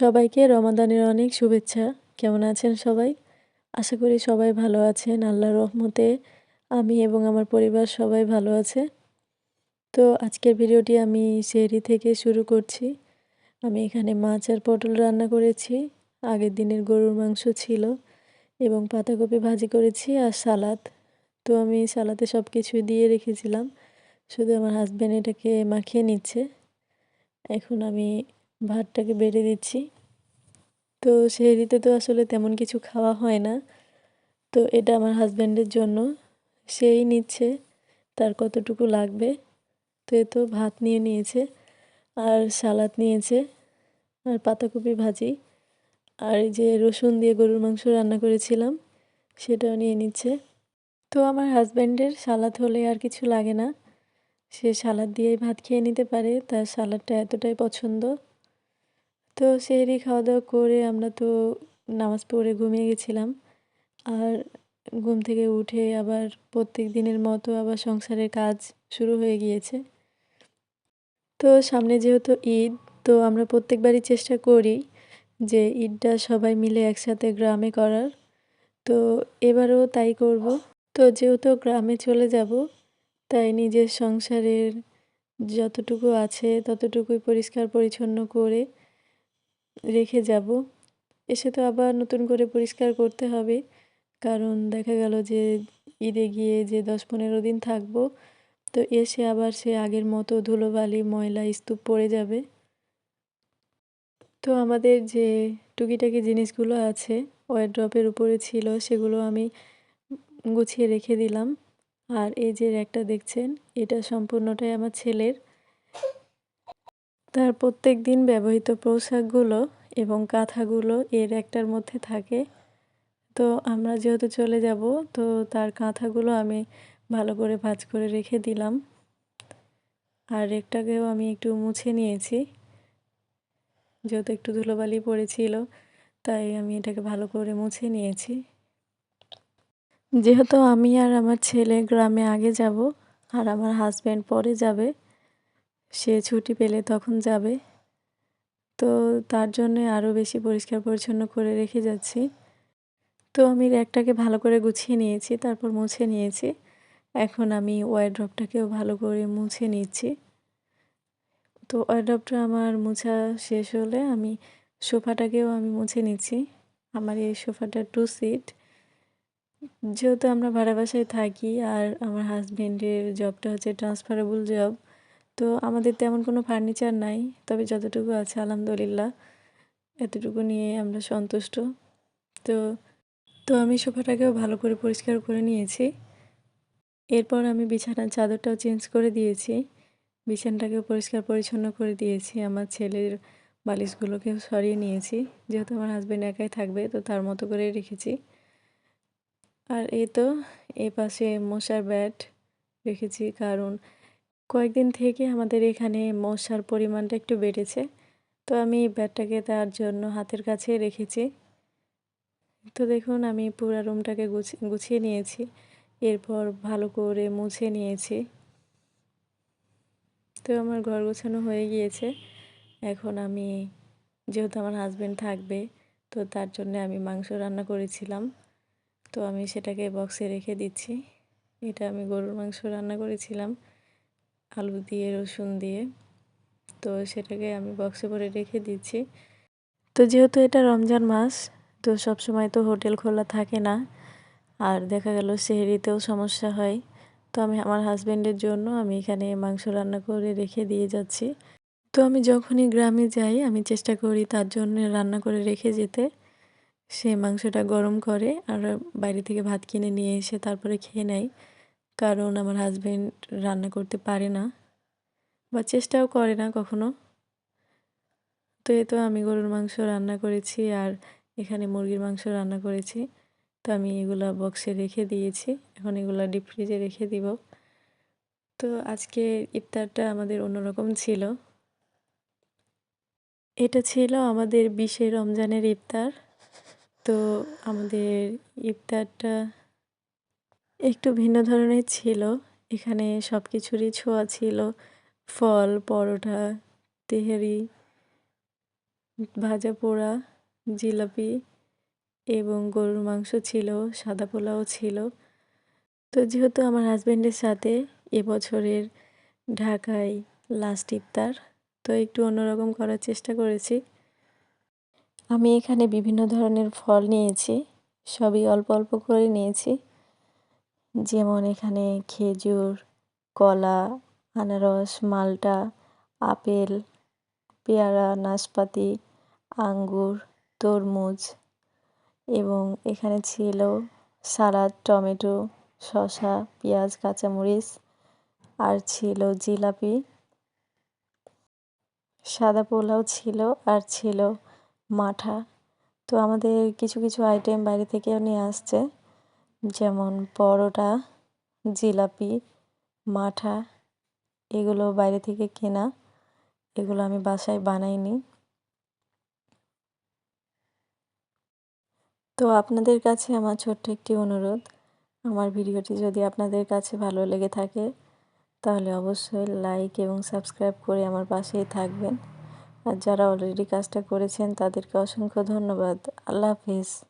সবাইকে রমাদানের অনেক শুভেচ্ছা। কেমন আছেন সবাই? আশা করি সবাই ভালো আছেন। আল্লাহর রহমতে আমি এবং আমার পরিবার সবাই ভালো আছে। তো আজকের ভিডিওটি আমি সেহরি থেকে শুরু করছি। আমি এখানে মাছ আর পটল রান্না করেছি, আগের দিনের গরুর মাংস ছিল এবং পাতাকপি ভাজি করেছি আর সালাদ। তো আমি সালাতে সব কিছু দিয়ে রেখেছিলাম, শুধু আমার হাজব্যান্ড এটাকে মাখিয়ে নিচ্ছে। এখন আমি ভাতটাকে বেড়ে দিচ্ছি। তো সেহরিতে তো আসলে তেমন কিছু খাওয়া হয় না। তো এটা আমার হাজব্যান্ডের জন্য, সেই নিচ্ছে, তার কতটুকু লাগবে। তো এ তো ভাত নিয়ে নিয়েছে, আর সালাদ নিয়েছে, আর পাতাকপি ভাজি, আর এই যে রসুন দিয়ে গরুর মাংস রান্না করেছিলাম, সেটাও নিয়ে নিচ্ছে। তো আমার হাজব্যান্ডের সালাদ হলে আর কিছু লাগে না, সে সালাদ দিয়েই ভাত খেয়ে নিতে পারে, তার সালাদটা এতটাই পছন্দ। তো সেহরি খাওয়া দাওয়া করে আমরা তো নামাজ পড়ে ঘুমিয়ে গেছিলাম, আর ঘুম থেকে উঠে আবার প্রত্যেক দিনের মতো আবার সংসারের কাজ শুরু হয়ে গিয়েছে। তো সামনে যেহেতু ঈদ, তো আমরা প্রত্যেকবারই চেষ্টা করি যে ঈদটা সবাই মিলে একসাথে গ্রামে করার। তো এবারও তাই করব। তো যেহেতু গ্রামে চলে যাব, তাই নিজের সংসারের যতটুকু আছে, ততটুকুই পরিষ্কার পরিচ্ছন্ন করে রেখে যাব। এসে তো আবার নতুন করে পরিষ্কার করতে হবে, কারণ দেখা গেল যে ঈদে গিয়ে যে দশ পনেরো দিন থাকব তো এসে আবার সে আগের মতো ধুলোবালি, ময়লা, স্তূপ পড়ে যাবে। তো আমাদের যে টুকিটাকি জিনিসগুলো আছে ওয়ারড্রপের উপরে ছিল, সেগুলো আমি গুছিয়ে রেখে দিলাম। আর এই যে র্যাকটা দেখছেন, এটা সম্পূর্ণটাই আমার ছেলের। তার প্রত্যেক দিন ব্যবহৃত পোশাকগুলো এবং কাঁথাগুলো এর একটার মধ্যে থাকে। তো আমরা যেহেতু চলে যাব, তো তার কাঁথাগুলো আমি ভালো করে ভাজ করে রেখে দিলাম। আর রেকটাকেও আমি একটু মুছে নিয়েছি। যেহেতু একটু ধুলোবালি পড়েছিল, তাই আমি এটাকে ভালো করে মুছে নিয়েছি। যেহেতু আমি আর আমার ছেলে গ্রামে আগে যাব, আর আমার হাজব্যান্ড পরে যাবে, সে ছুটি পেলে তখন যাবে। তো তার জন্যে আরও বেশি পরিষ্কার পরিচ্ছন্ন করে রেখে যাচ্ছি। তো আমি র্যাকটাকে ভালো করে গুছিয়ে নিয়েছি, তারপর মুছে নিয়েছি। এখন আমি ওয়ারড্রপটাকেও ভালো করে মুছে নিচ্ছি। তো ওয়ারড্রপটা আমার মোছা শেষ হলে আমি সোফাটাকেও আমি মুছে নিচ্ছি। আমার এই সোফাটা টু সিট যেহেতু আমরা ভাড়া বাসায় থাকি আর আমার হাজব্যান্ডের জবটা হচ্ছে ট্রান্সফারেবল জব তো আমাদের তেমন কোনো ফার্নিচার নাই। তবে যতটুকু আছে আলহামদুলিল্লাহ, এতটুকু নিয়ে আমরা সন্তুষ্ট। তো তো আমি সোফাটাকেও ভালো করে পরিষ্কার করে নিয়েছি। এরপর আমি বিছানার চাদরটাও চেঞ্জ করে দিয়েছি। বিছানাটাকেও পরিষ্কার পরিচ্ছন্ন করে দিয়েছি। আমার ছেলের বালিশগুলোকেও সরিয়ে নিয়েছি। যেহেতু আমার হাজব্যান্ড একাই থাকবে, তো তার মতো করে রেখেছি। আর এই তো এই পাশে মশার ব্যাট রেখেছি। কারণ কয়েকদিন থেকে আমাদের এখানে মশার পরিমাণটা একটু বেড়েছে। তো আমি ব্যাটটাকে তার জন্য হাতের কাছে রেখেছি। তো দেখুন, আমি পুরো রুমটাকে গুছিয়ে নিয়েছি। এরপর ভালো করে মুছে নিয়েছি। তো আমার ঘর গোছানো হয়ে গিয়েছে। এখন আমি, যেহেতু আমার হাজব্যান্ড থাকবে, তো তার জন্য আমি মাংস রান্না করেছিলাম। তো আমি সেটাকে বক্সে রেখে দিচ্ছি। এটা আমি গরুর মাংস রান্না করেছিলাম, আলু দিয়ে, রসুন দিয়ে। তো সেটাকে আমি বক্সে করে রেখে দিচ্ছি। তো যেহেতু এটা রমজান মাস, তো সব সময় তো হোটেল খোলা থাকে না। আর দেখা গেল সেহেরিতেও সমস্যা হয়। তো আমি আমার হাজব্যান্ডের জন্য আমি এখানে মাংস রান্না করে রেখে দিয়ে যাচ্ছি। তো আমি যখনই গ্রামে যাই, আমি চেষ্টা করি তার জন্য রান্না করে রেখে যেতে। সে মাংসটা গরম করে আর বাইরে থেকে ভাত কিনে নিয়ে এসে তারপরে খেয়ে নেয়। কারণ আমার হাজব্যান্ড রান্না করতে পারে না বা চেষ্টাও করে না কখনো। তো এ তো আমি গরুর মাংস রান্না করেছি আর এখানে মুরগির মাংস রান্না করেছি। তো আমি এগুলো বক্সে রেখে দিয়েছি। এখন এগুলো ডিপ ফ্রিজে রেখে দিব। তো আজকে ইফতারটা আমাদের অন্যরকম ছিল। এটা ছিল আমাদের বিশে রমজানের ইফতার। তো আমাদের ইফতারটা একটু ভিন্ন ধরনের ছিল। এখানে সব কিছুরই ছোঁয়া ছিল। ফল, পরোটা, তেহারি, ভাজা পোড়া, জিলাপি এবং গরুর মাংস ছিল, সাদা পোলাও ছিল। তো যেহেতু আমার হাজব্যান্ডের সাথে এবছরের ঢাকায় লাস্ট ইফতার, তো একটু অন্যরকম করার চেষ্টা করেছি। আমি এখানে বিভিন্ন ধরনের ফল নিয়েছি, সবই অল্প অল্প করে নিয়েছি। যেমন এখানে খেজুর, কলা, আনারস, মালটা, আপেল, পেয়ারা, নাশপাতি, আঙ্গুর, তরমুজ এবং এখানে ছিল সালাদ, টমেটো, শসা, পেঁয়াজ, কাঁচামরিচ আর ছিল জিলাপি। সাদা পোলাও ছিল আর ছিল মাঠা। তো আমাদের কিছু কিছু আইটেম বাইরে থেকেও নিয়ে আসছে, যেমন পরোটা, জিলাপি, মাঠা, এগুলো বাইরে থেকে কেনা। এগুলো আমি বাসায় বানাইনি। তো আপনাদের কাছে আমার ছোট্ট একটি অনুরোধ। আমার ভিডিওটি যদি আপনাদের কাছে ভালো লেগে থাকে, তাহলে অবশ্যই লাইক এবং সাবস্ক্রাইব করে আমার পাশেই থাকবেন। আর যারা অলরেডি কাজটা করেছেন, তাদেরকে অসংখ্য ধন্যবাদ। আল্লাহ হাফিজ।